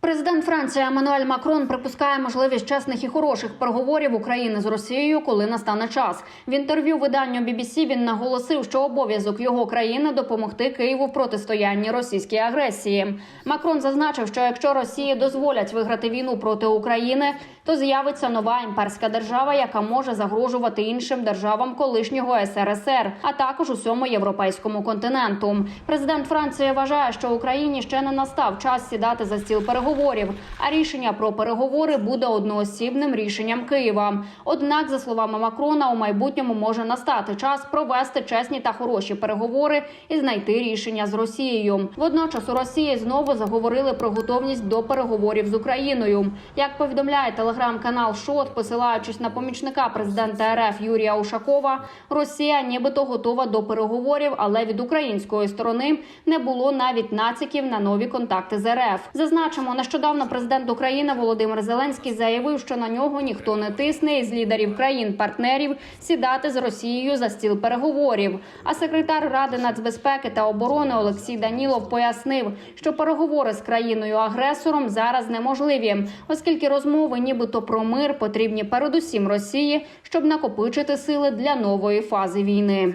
Президент Франції Еммануель Макрон припускає можливість чесних і хороших переговорів України з Росією, коли настане час. В інтерв'ю виданню BBC він наголосив, що обов'язок його країни допомогти Києву в протистоянні російській агресії. Макрон зазначив, що якщо Росії дозволять виграти війну проти України, то з'явиться нова імперська держава, яка може загрожувати іншим державам колишнього СРСР, а також усьому європейському континенту. Президент Франції вважає, що Україні ще не настав час сідати за стіл переговорів. А рішення про переговори буде одноосібним рішенням Києва. Однак, за словами Макрона, у майбутньому може настати час провести чесні та хороші переговори і знайти рішення з Росією. Водночас у Росії знову заговорили про готовність до переговорів з Україною. Як повідомляє телеграм-канал Шот, посилаючись на помічника президента РФ Юрія Ушакова, Росія нібито готова до переговорів, але від української сторони не було навіть націків на нові контакти з РФ. Зазначимо, нещодавно президент України Володимир Зеленський заявив, що на нього ніхто не тисне із лідерів країн-партнерів сідати з Росією за стіл переговорів. А секретар Ради нацбезпеки та оборони Олексій Данілов пояснив, що переговори з країною-агресором зараз неможливі, оскільки розмови, нібито про мир, потрібні передусім Росії, щоб накопичити сили для нової фази війни.